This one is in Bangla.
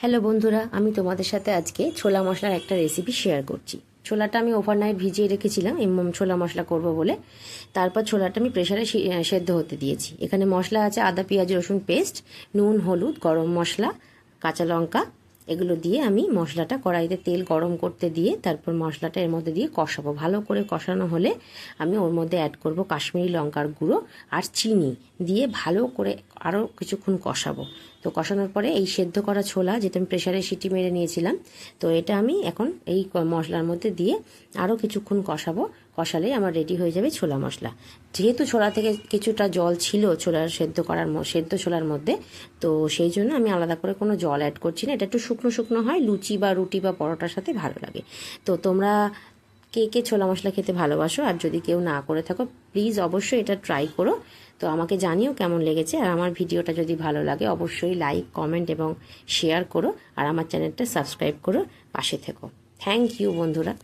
হ্যালো বন্ধুরা, আমি তোমাদের সাথে আজকে ছোলা মশলার একটা রেসিপি শেয়ার করছি। ছোলাটা আমি ওভারনাইট ভিজিয়ে রেখেছিলাম এমন ছোলা মশলা করব বলে। তারপর ছোলাটা আমি প্রেশারে সেদ্ধ হতে দিয়েছি। এখানে মশলা আছে আদা, পেঁয়াজ, রসুন পেস্ট নুন, হলুদ, গরম মশলা, কাঁচা লঙ্কা এগুলো দিয়ে আমি মশলাটা কড়াইতে তেল গরম করতে দিয়ে তারপর মশলাটা এর মধ্যে দিয়ে কষাবো। ভালো করে কষানো হলে আমি ওর মধ্যে অ্যাড করব কাশ্মীরি লঙ্কার গুঁড়ো আর চিনি দিয়ে ভালো করে আরও কিছুক্ষণ কষাবো। তো কষানোর পরে এই সেদ্ধ করা ছোলা যেটা আমি প্রেশারে সিটি মেরে নিয়েছিলাম, তো এটা আমি এখন এই মশলার মধ্যে দিয়ে আরও কিছুক্ষণ কষাবো। কষালেই আমার রেডি হয়ে যাবে ছোলা মশলা। যেহেতু ছোলা থেকে কিছুটা জল ছিল ছোলার সেদ্ধ করার সেদ্ধ ছোলার মধ্যে, তো সেই জন্য আমি আলাদা করে কোনো জল অ্যাড করছি না। এটা একটু শুকনো শুকনো হয়, লুচি বা রুটি বা পরোটার সাথে ভালো লাগে। তো তোমরা কে কে ছোলা মশলা খেতে ভালোবাসো? আর যদি কেউ না করে থাকো প্লিজ অবশ্যই এটা ট্রাই করো। তো আমাকে জানিও কেমন লেগেছে। আর আমার ভিডিওটা যদি ভালো লাগে, অবশ্যই লাইক কমেন্ট এবং শেয়ার করো। আর আমার চ্যানেলটা সাবস্ক্রাইব করো, পাশে থেকো। থ্যাংক ইউ বন্ধুরা।